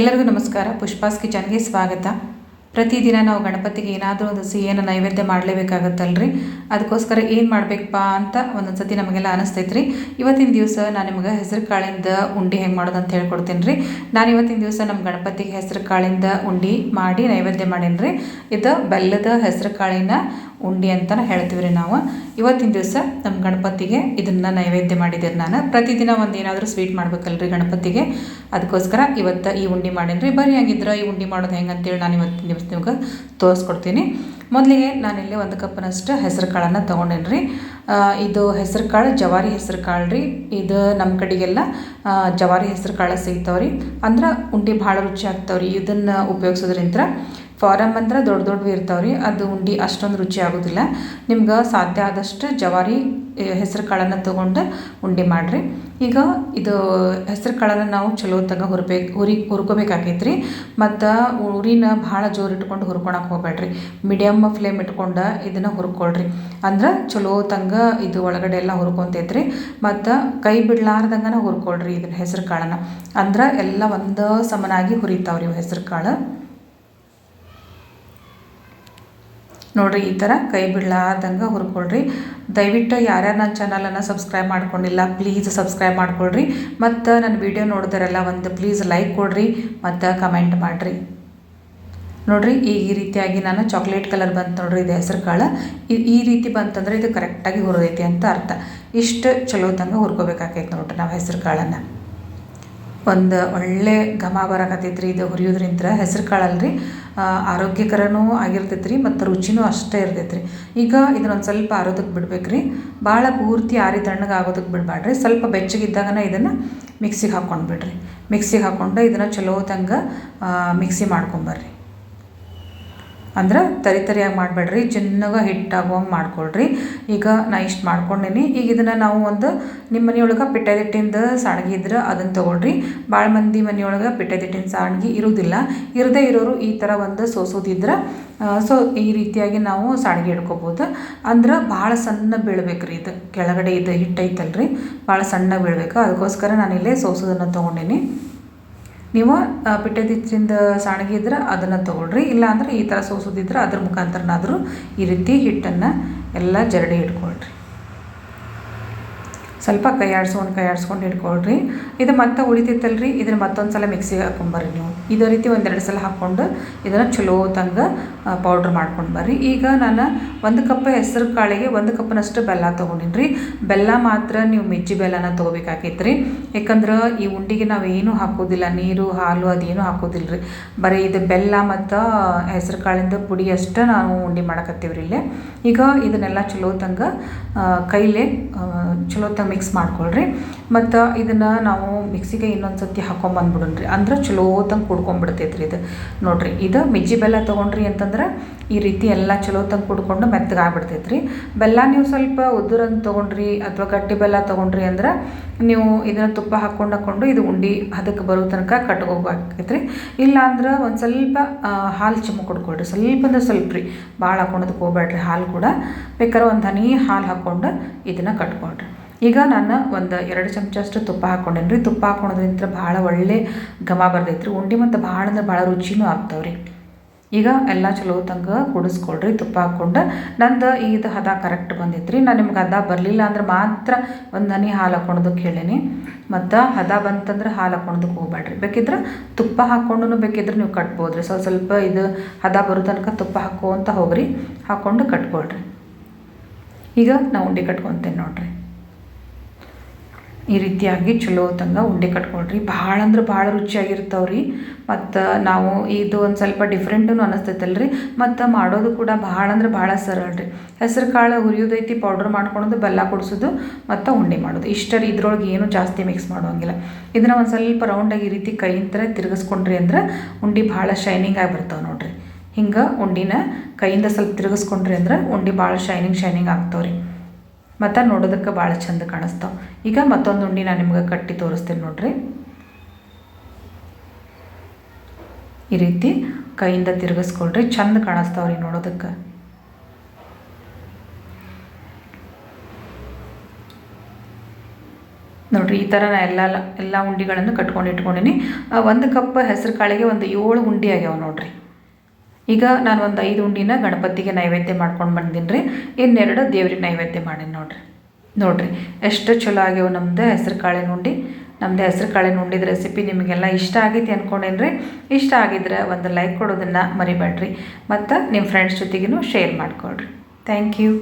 ಎಲ್ಲರಿಗೂ ನಮಸ್ಕಾರ. ಪುಷ್ಪಾಸ್ ಕಿಚನ್ಗೆ ಸ್ವಾಗತ. ಪ್ರತಿದಿನ ನಾವು ಗಣಪತಿಗೆ ಏನಾದರೂ ಒಂದು ಸಿಹಿಯನ್ನು ನೈವೇದ್ಯ ಮಾಡಲೇಬೇಕಾಗತ್ತಲ್ರಿ? ಅದಕ್ಕೋಸ್ಕರ ಏನು ಮಾಡಬೇಕಪ್ಪ ಅಂತ ಒಂದೊಂದು ಸತಿ ನಮಗೆಲ್ಲ ಅನಿಸ್ತೈತೆ ರೀ ಇವತ್ತಿನ ದಿವಸ ನಾನು ನಿಮ್ಗೆ ಹೆಸರು ಕಾಳಿಂದ ಉಂಡೆ ಹೆಂಗೆ ಮಾಡೋದು ಅಂತ ಹೇಳ್ಕೊಡ್ತೀನಿ ರೀ ನಾನು ಇವತ್ತಿನ ದಿವಸ ನಮ್ಮ ಗಣಪತಿಗೆ ಹೆಸರು ಕಾಳಿಂದ ಉಂಡೆ ಮಾಡಿ ನೈವೇದ್ಯ ಮಾಡೀನಿ ರೀ ಇದು ಬೆಲ್ಲದ ಹೆಸರು ಕಾಳಿನ ಉಂಡೆ ಅಂತಲೇ ಹೇಳ್ತೀವಿ ರೀ ನಾವು. ಇವತ್ತಿನ ದಿವಸ ನಮ್ಮ ಗಣಪತಿಗೆ ಇದನ್ನು ನೈವೇದ್ಯ ಮಾಡಿದ್ದೀರಿ ನಾನು. ಪ್ರತಿದಿನ ಒಂದು ಏನಾದರೂ ಸ್ವೀಟ್ ಮಾಡ್ಬೇಕಲ್ರಿ ಗಣಪತಿಗೆ. ಅದಕ್ಕೋಸ್ಕರ ಇವತ್ತು ಈ ಉಂಡೆ ಮಾಡೀನಿ ರೀ ಬರೀ ಹಂಗಿದ್ರೆ ಈ ಉಂಡೆ ಮಾಡೋದು ಹೆಂಗೆ ಅಂತೇಳಿ ನಾನು ಇವತ್ತಿನ ದಿವಸ ನಿಮ್ಗೆ ತೋರಿಸ್ಕೊಡ್ತೀನಿ. ಮೊದಲಿಗೆ ನಾನಿಲ್ಲಿ ಒಂದು ಕಪ್ನಷ್ಟು ಹೆಸರು ಕಾಳನ್ನು ತೊಗೊಂಡೇನಿ ರೀ ಇದು ಹೆಸರು ಕಾಳು ಜವಾರಿ ಹೆಸರು ಕಾಳು ರೀ. ಇದು ನಮ್ಮ ಕಡೆಗೆಲ್ಲ ಜವಾರಿ ಹೆಸರು ಕಾಳು ಸಿಗ್ತಾವೆ ರೀ ಅಂದ್ರೆ ಉಂಡೆ ಭಾಳ ರುಚಿ ಆಗ್ತಾವ್ರಿ. ಇದನ್ನು ಉಪಯೋಗಿಸೋದ್ರಿಂದ ಫಾರಮ್ ಅಂದ್ರೆ ದೊಡ್ಡ ದೊಡ್ಡವು ಇರ್ತಾವೆ ರೀ. ಅದು ಉಂಡೆ ಅಷ್ಟೊಂದು ರುಚಿ ಆಗೋದಿಲ್ಲ. ನಿಮ್ಗೆ ಸಾಧ್ಯ ಆದಷ್ಟು ಜವಾರಿ ಹೆಸರು ಕಾಳನ್ನು ತೊಗೊಂಡು ಉಂಡೆ ಮಾಡಿರಿ. ಈಗ ಇದು ಹೆಸರು ಕಾಳನ್ನು ನಾವು ಚಲೋ ತಗ ಹುರ್ಬೇಕು ಹುರಿ ಹುರ್ಕೋಬೇಕಾಗೈತೆ ರೀ ಮತ್ತು ಉರಿನ ಭಾಳ ಜೋರು ಇಟ್ಕೊಂಡು ಹುರ್ಕೊಳಕ್ಕೆ ಹೋಗ್ಬೇಡ್ರಿ ಮೀಡಿಯಮ್ ಫ್ಲೇಮ್ ಇಟ್ಕೊಂಡು ಇದನ್ನು ಹುರ್ಕೊಳ್ರಿ. ಅಂದ್ರೆ ಚಲೋ ತಂಗ ಇದು ಒಳಗಡೆ ಎಲ್ಲ ಹುರ್ಕೊಂತೈತ್ರಿ. ಮತ್ತು ಕೈ ಬಿಡಲಾರ್ದಂಗನ ಹುರ್ಕೊಳ್ರಿ ಇದನ್ನ ಹೆಸರು ಕಾಳನ್ನು ಅಂದ್ರೆ ಎಲ್ಲ ಒಂದು ಸಮನಾಗಿ ಹುರಿತಾವ್ರಿ ಇವು ಹೆಸರು ಕಾಳು ನೋಡಿರಿ ಈ ಥರ ಕೈ ಬಿಡ್ಲಾರ್ದಂಗೆ ಹುರ್ಕೊಳ್ರಿ. ದಯವಿಟ್ಟು ಯಾರ್ಯಾರು ನನ್ನ ಚಾನಲನ್ನು ಸಬ್ಸ್ಕ್ರೈಬ್ ಮಾಡ್ಕೊಂಡಿಲ್ಲ ಪ್ಲೀಸ್ ಸಬ್ಸ್ಕ್ರೈಬ್ ಮಾಡ್ಕೊಳ್ರಿ. ಮತ್ತು ನನ್ನ ವಿಡಿಯೋ ನೋಡಿದ್ರೆಲ್ಲ ಒಂದು ಪ್ಲೀಸ್ ಲೈಕ್ ಕೊಡ್ರಿ, ಮತ್ತು ಕಮೆಂಟ್ ಮಾಡಿರಿ. ನೋಡ್ರಿ, ಈ ಈ ರೀತಿಯಾಗಿ ನಾನು ಚಾಕ್ಲೇಟ್ ಕಲರ್ ಬಂತು ನೋಡ್ರಿ, ಇದು ಹೆಸರು ಕಾಳು. ಈ- ರೀತಿ ಬಂತಂದ್ರೆ ಇದು ಕರೆಕ್ಟಾಗಿ ಹುರಿದೈತಿ ಅಂತ ಅರ್ಥ. ಇಷ್ಟು ಚಲೋ ತಂಗ ಹುರ್ಕೋಬೇಕಾಕೈತೆ ನೋಡ್ರಿ ನಾವು ಹೆಸರು ಕಾಳನ್ನು. ಒಂದು ಒಳ್ಳೆ ಘಮ ಬರಕತ್ತೈತ್ರಿ ಇದು ಹುರಿಯೋದ್ರಿಂದ ಹೆಸರು ಕಾಳಲ್ರಿ. ಆರೋಗ್ಯಕರನೂ ಆಗಿರ್ತೈತೆ ರೀ ಮತ್ತು ರುಚಿನೂ ಅಷ್ಟೇ ಇರ್ತೈತೆ ರೀ ಈಗ ಇದನ್ನೊಂದು ಸ್ವಲ್ಪ ಆರೋದಕ್ಕೆ ಬಿಡ್ಬೇಕ್ರಿ. ಭಾಳ ಪೂರ್ತಿ ಆರಿ ತಣ್ಣಗೆ ಆಗೋದಕ್ಕೆ ಬಿಡಬೇಡ್ರಿ ಸ್ವಲ್ಪ ಬೆಚ್ಚಗಿದ್ದಾಗನ ಇದನ್ನು ಮಿಕ್ಸಿಗೆ ಹಾಕ್ಕೊಂಡು ಬಿಡ್ರಿ. ಮಿಕ್ಸಿಗೆ ಹಾಕ್ಕೊಂಡು ಇದನ್ನು ಚಲೋತ್ತಂಗೆ ತಂಗ ಮಿಕ್ಸಿ ಮಾಡ್ಕೊಂಬರ್ರಿ ಅಂದ್ರೆ ತರಿ ತರಿಯಾಗಿ ಮಾಡಬೇಡ್ರಿ ಚೆನ್ನಾಗ ಹಿಟ್ಟಾಗುವಂಗೆ ಮಾಡ್ಕೊಳ್ರಿ. ಈಗ ನಾ ಇಷ್ಟು ಮಾಡ್ಕೊಂಡೇನಿ. ಈಗ ಇದನ್ನು ನಾವು ಒಂದು ನಿಮ್ಮ ಮನೆಯೊಳಗೆ ಪಿಟ್ಟದಿಟ್ಟಿಂದ ಸಾಣ್ಗಿ ಇದ್ರೆ ಅದನ್ನು ತೊಗೊಳ್ರಿ. ಭಾಳ ಮಂದಿ ಮನೆಯೊಳಗೆ ಪಿಟ್ಟೆದಿಟ್ಟಿನ ಸಾಣ್ಗಿ ಇರೋದಿಲ್ಲ. ಇರದೇ ಇರೋರು ಈ ಥರ ಒಂದು ಸೋಸೋದಿದ್ರೆ ಸೊ ಈ ರೀತಿಯಾಗಿ ನಾವು ಸಾಣ್ಗಿ ಇಟ್ಕೋಬೋದು ಅಂದ್ರೆ ಭಾಳ ಸಣ್ಣ ಬೀಳ್ಬೇಕ್ರಿ ಇದು. ಕೆಳಗಡೆ ಇದು ಹಿಟ್ಟೈತಲ್ರಿ. ಭಾಳ ಸಣ್ಣ ಬೀಳ್ಬೇಕು. ಅದಕ್ಕೋಸ್ಕರ ನಾನಿಲ್ಲೇ ಸೋಸೋದನ್ನು ತೊಗೊಂಡೇನಿ. ನೀವು ಆ, ಪಿಟ್ಟದಿಚ್ಚಿಂದ ಸಾಣಿಗೆ ಇದ್ರೆ ಅದನ್ನು ತೊಗೊಳ್ರಿ. ಇಲ್ಲಾಂದ್ರೆ ಈ ಥರ ಸೋಸೋದಿದ್ರೆ ಅದ್ರ ಮುಖಾಂತರನಾದರೂ ಈ ರೀತಿ ಹಿಟ್ಟನ್ನು ಎಲ್ಲ ಜರಡಿ ಇಟ್ಕೊಳ್ರಿ. ಸ್ವಲ್ಪ ಕೈ ಆಡ್ಸ್ಕೊಂಡು ಕೈ ಆಡ್ಸ್ಕೊಂಡು ಇಟ್ಕೊಳ್ರಿ. ಇದು ಮತ್ತೆ ಉಳಿತೈತಲ್ರಿ ಇದನ್ನು ಮತ್ತೊಂದು ಸಲ ಮಿಕ್ಸಿಗೆ ಹಾಕೊಂಬರ್ರಿ ನೀವು. ಇದೇ ರೀತಿ ಒಂದೆರಡು ಸಲ ಹಾಕ್ಕೊಂಡು ಇದನ್ನು ಚಲೋ ತಂಗ ಪೌಡ್ರ್ ಮಾಡ್ಕೊಂಡು ಬರ್ರಿ. ಈಗ ನಾನು ಒಂದು ಕಪ್ ಹೆಸರು ಕಾಳಿಗೆ ಒಂದು ಕಪ್ನಷ್ಟು ಬೆಲ್ಲ ತೊಗೊಂಡಿನಿ ಬೆಲ್ಲ ಮಾತ್ರ ನೀವು ಮಿಜ್ಜಿ ಬೆಲ್ಲನ ತೊಗೋಬೇಕಾಗಿತ್ತು ರೀ ಯಾಕಂದ್ರೆ ಈ ಉಂಡಿಗೆ ನಾವು ಏನೂ ಹಾಕೋದಿಲ್ಲ, ನೀರು, ಹಾಲು ಅದೇನು ಹಾಕೋದಿಲ್ಲ ರೀ ಬರೀ ಇದು ಬೆಲ್ಲ ಮತ್ತು ಹೆಸರು ಕಾಳಿಂದ ಪುಡಿ ಅಷ್ಟೇ ನಾವು ಉಂಡೆ ಮಾಡಕತ್ತೀವಿ ರೀ ಇಲ್ಲೇ. ಈಗ ಇದನ್ನೆಲ್ಲ ಚಲೋ ತಂಗ ಕೈಲೇ ಚಲೋ ತಂಗ ಮಿಕ್ಸ್ ಮಾಡ್ಕೊಳ್ರಿ. ಮತ್ತು ಇದನ್ನು ನಾವು ಮಿಕ್ಸಿಗೆ ಇನ್ನೊಂದು ಸತಿ ಹಾಕೊಂಬಂದ್ಬಿಡೋಣ್ರಿ. ಅಂದ್ರೆ ಚಲೋತಂಗೆ ಕುಡ್ಕೊಂಡ್ಬಿಡ್ತೈತೆ ರೀ ಇದು. ನೋಡಿರಿ, ಇದು ಮಿಜ್ಜಿ ಬೆಲ್ಲ ತೊಗೊಂಡ್ರಿ ಅಂತಂದ್ರೆ ಈ ರೀತಿ ಎಲ್ಲ ಚಲೋ ತಂಗ ಕುಡ್ಕೊಂಡು ಮೆತ್ತಗೆ ಆಗ್ಬಿಡ್ತೈತೆ ರೀ ಬೆಲ್ಲ ನೀವು ಸ್ವಲ್ಪ ಉದುರಂತ ತೊಗೊಂಡ್ರಿ ಅಥವಾ ಗಟ್ಟಿ ಬೆಲ್ಲ ತೊಗೊಂಡ್ರಿ ಅಂದ್ರೆ ನೀವು ಇದನ್ನು ತುಪ್ಪ ಹಾಕ್ಕೊಂಡು ಹಾಕ್ಕೊಂಡು ಇದು ಉಂಡೆ ಅದಕ್ಕೆ ಬರೋ ತನಕ ಕಟ್ಕೋಬೇಕಾಕೈತೆ ರೀ ಇಲ್ಲ ಅಂದ್ರೆ ಒಂದು ಸ್ವಲ್ಪ ಹಾಲು ಚಿಮ್ಮ ಕೊಡ್ಕೊಳ್ರಿ. ಸ್ವಲ್ಪ ಅಂದ್ರೆ ಸ್ವಲ್ಪ ರೀ. ಭಾಳ ಹಾಕೊಳೋದಕ್ಕೆ ಹೋಗ್ಬೇಡ್ರಿ ಹಾಲು ಕೂಡ. ಬೇಕಾದ್ರೆ ಒಂದು ಹನಿ ಹಾಲು ಹಾಕ್ಕೊಂಡು ಇದನ್ನು ಕಟ್ಕೊಳ್ರಿ. ಈಗ ನಾನು ಒಂದು ಎರಡು ಚಮಚ ಅಷ್ಟು ತುಪ್ಪ ಹಾಕ್ಕೊಂಡೇನಿ ರೀ. ತುಪ್ಪ ಹಾಕ್ಕೊಳೋದ್ರಿಂದ ಭಾಳ ಒಳ್ಳೆ ಘಮ ಬರ್ತೈತೆ ರೀ ಉಂಡೆ ಮತ್ತು ಭಾಳ ಅಂದ್ರೆ ಭಾಳ ರುಚಿನೂ ಆಗ್ತಾವೆ ರೀ ಈಗ ಎಲ್ಲ ಚಲೋ ತಂಗ ಕುಡಿಸ್ಕೊಳ್ರಿ. ತುಪ್ಪ ಹಾಕ್ಕೊಂಡು ನಂದು ಇದು ಹದ ಕರೆಕ್ಟ್ ಬಂದಿತ್ತು ರೀ ನಾನು ನಿಮ್ಗೆ ಹದ ಬರಲಿಲ್ಲ ಅಂದ್ರೆ ಮಾತ್ರ ಒಂದು ನನಿ ಹಾಲು ಹಾಕ್ಕೊಳೋದಕ್ಕೆ ಹೇಳೀನಿ. ಮತ್ತು ಹದ ಬಂತಂದ್ರೆ ಹಾಲು ಹಾಕ್ಕೊಳೋದಕ್ಕೆ ಹೋಗ್ಬೇಡ್ರಿ ಬೇಕಿದ್ರೆ ತುಪ್ಪ ಹಾಕ್ಕೊಂಡು ಬೇಕಿದ್ರೆ ನೀವು ಕಟ್ಬೋದು ರೀ ಸ್ವಲ್ಪ ಸ್ವಲ್ಪ ಇದು ಹದ ಬರೋ ತನಕ ತುಪ್ಪ ಹಾಕ್ಕೊಂತ ಹೋಗ್ರಿ. ಹಾಕ್ಕೊಂಡು ಕಟ್ಕೊಳ್ರಿ. ಈಗ ನಾವು ಉಂಡೆ ಕಟ್ಕೊತೇನೆ ನೋಡ್ರಿ. ಈ ರೀತಿಯಾಗಿ ಚಲೋ ಹೊತ್ತಂಗೆ ಉಂಡೆ ಕಟ್ಕೊಳ್ರಿ. ಭಾಳ ಅಂದ್ರೆ ಭಾಳ ರುಚಿಯಾಗಿರ್ತಾವೆ ರೀ ಮತ್ತು ನಾವು ಇದು ಒಂದು ಸ್ವಲ್ಪ ಡಿಫ್ರೆಂಟೂ ಅನ್ನಿಸ್ತೈತಲ್ರಿ ಮತ್ತು ಮಾಡೋದು ಕೂಡ ಭಾಳ ಅಂದ್ರೆ ಭಾಳ ಸರಳ ರೀ ಹೆಸರು ಕಾಳು ಹುರಿಯೋದೈತಿ ಪೌಡ್ರ್ ಮಾಡ್ಕೊಳೋದು, ಬೆಲ್ಲ ಕುಡಿಸೋದು, ಮತ್ತು ಉಂಡೆ ಮಾಡೋದು. ಇಷ್ಟ ರೀ ಇದ್ರೊಳಗೆ ಏನು ಜಾಸ್ತಿ ಮಿಕ್ಸ್ ಮಾಡೋಂಗಿಲ್ಲ. ಇದನ್ನು ಒಂದು ಸ್ವಲ್ಪ ರೌಂಡಾಗಿ ಈ ರೀತಿ ಕೈಯಿಂದ ತಿರುಗಿಸ್ಕೊಂಡ್ರಿ ಅಂದ್ರೆ ಉಂಡೆ ಭಾಳ ಶೈನಿಂಗ್ ಆಗಿ ಬರ್ತಾವೆ ನೋಡ್ರಿ. ಹಿಂಗೆ ಉಂಡಿನ ಕೈಯಿಂದ ಸ್ವಲ್ಪ ತಿರುಗಿಸ್ಕೊಂಡ್ರಿ ಅಂದ್ರೆ ಉಂಡೆ ಭಾಳ ಶೈನಿಂಗ್ ಶೈನಿಂಗ್ ಆಗ್ತಾವೆ ರೀ ಮತ್ತು ನೋಡೋದಕ್ಕೆ ಭಾಳ ಚಂದ ಕಾಣಿಸ್ತಾವೆ. ಈಗ ಮತ್ತೊಂದು ಉಂಡೆ ನಾನು ನಿಮ್ಗೆ ಕಟ್ಟಿ ತೋರಿಸ್ತೀನಿ ನೋಡ್ರಿ. ಈ ರೀತಿ ಕೈಯಿಂದ ತಿರುಗಿಸ್ಕೊಳ್ರಿ, ಚಂದ ಕಾಣಿಸ್ತಾವ್ರಿ ನೋಡೋದಕ್ಕೆ. ನೋಡಿರಿ, ಈ ಥರ ನಾ ಎಲ್ಲ ಎಲ್ಲ ಉಂಡಿಗಳನ್ನು ಕಟ್ಕೊಂಡು ಇಟ್ಕೊಂಡಿನಿ. ಒಂದು ಕಪ್ ಹೆಸರು ಕಾಳಿಗೆ ಒಂದು ಏಳು ಉಂಡೆ ಆಗ್ಯಾವ ನೋಡ್ರಿ. ಈಗ ನಾನು ಒಂದು ಐದು ಉಂಡಿನ ಗಣಪತಿಗೆ ನೈವೇದ್ಯ ಮಾಡ್ಕೊಂಡು ಬಂದೀನಿ ರೀ ಇನ್ನೆರಡು ದೇವ್ರಿಗೆ ನೈವೇದ್ಯ ಮಾಡೀನಿ ನೋಡ್ರಿ. ನೋಡ್ರಿ, ಎಷ್ಟು ಚಲೋ ಆಗ್ಯವು ನಮ್ಮದು ಹೆಸ್ರು ಕಾಳಿನ ಉಂಡಿ. ನಮ್ಮದು ಹೆಸ್ರು ಕಾಳಿನ ಉಂಡಿದ ರೆಸಿಪಿ ನಿಮಗೆಲ್ಲ ಇಷ್ಟ ಆಗೈತಿ ಅಂದ್ಕೊಂಡೇನ್ರಿ ಇಷ್ಟ ಆಗಿದ್ರೆ ಒಂದು ಲೈಕ್ ಕೊಡೋದನ್ನು ಮರಿಬೇಡ್ರಿ ಮತ್ತು ನಿಮ್ಮ ಫ್ರೆಂಡ್ಸ್ ಜೊತೆಗೂ ಶೇರ್ ಮಾಡಿಕೊಡ್ರಿ ಥ್ಯಾಂಕ್ ಯು